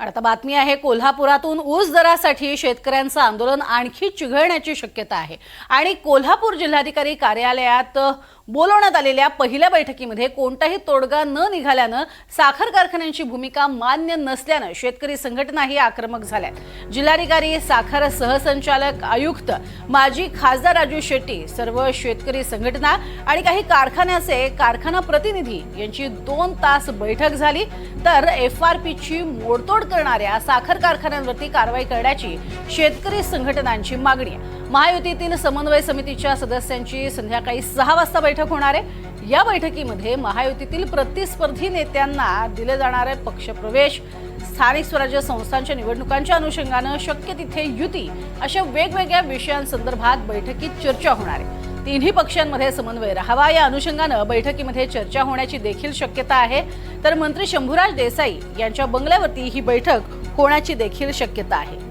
आणि आता बातमी आहे कोल्हापुरातून ऊस दरासाठी शेतकऱ्यांचं आंदोलन आणखी चिघळण्याची शक्यता आहे. आणि कोल्हापूर जिल्हाधिकारी कार्यालयात बोलवण्यात आलेल्या पहिल्या बैठकीमध्ये कोणताही तोडगा न निघाल्यानं साखर कारखान्यांची भूमिका मान्य नसल्यानं शेतकरी संघटनाही आक्रमक झाल्यात. जिल्हाधिकारी साखर सहसंचालक आयुक्त माजी खासदार राजू शेट्टी सर्व शेतकरी संघटना आणि काही कारखान्याचे कारखाना प्रतिनिधी यांची दोन तास बैठक झाली. तर एफ आर पीची मोडतोड करणाऱ्या साखर कारखान्यांवरती कारवाई करण्याची शेतकरी संघटनांची मागणी आहे. महायुतीतील समन्वय समितीच्या सदस्यांची संध्याकाळी सहा वाजता बैठक होणार आहे. या बैठकीमध्ये महायुतीतील प्रतिस्पर्धी नेत्यांना दिले जाणारे पक्षप्रवेश. स्थानिक स्वराज्य संस्थांच्या निवडणुकांच्या अनुषंगानं शक्य तिथे युती अशा वेगवेगळ्या विषयांसंदर्भात बैठकीत चर्चा होणार आहे. तिन्ही पक्षांमध्ये समन्वय राहावा. या अनुषंगानं बैठकीमध्ये चर्चा होण्याची देखील शक्यता आहे. तर मंत्री शंभूराज देसाई यांच्या बंगल्यावरती ही बैठक होण्याची देखील शक्यता आहे.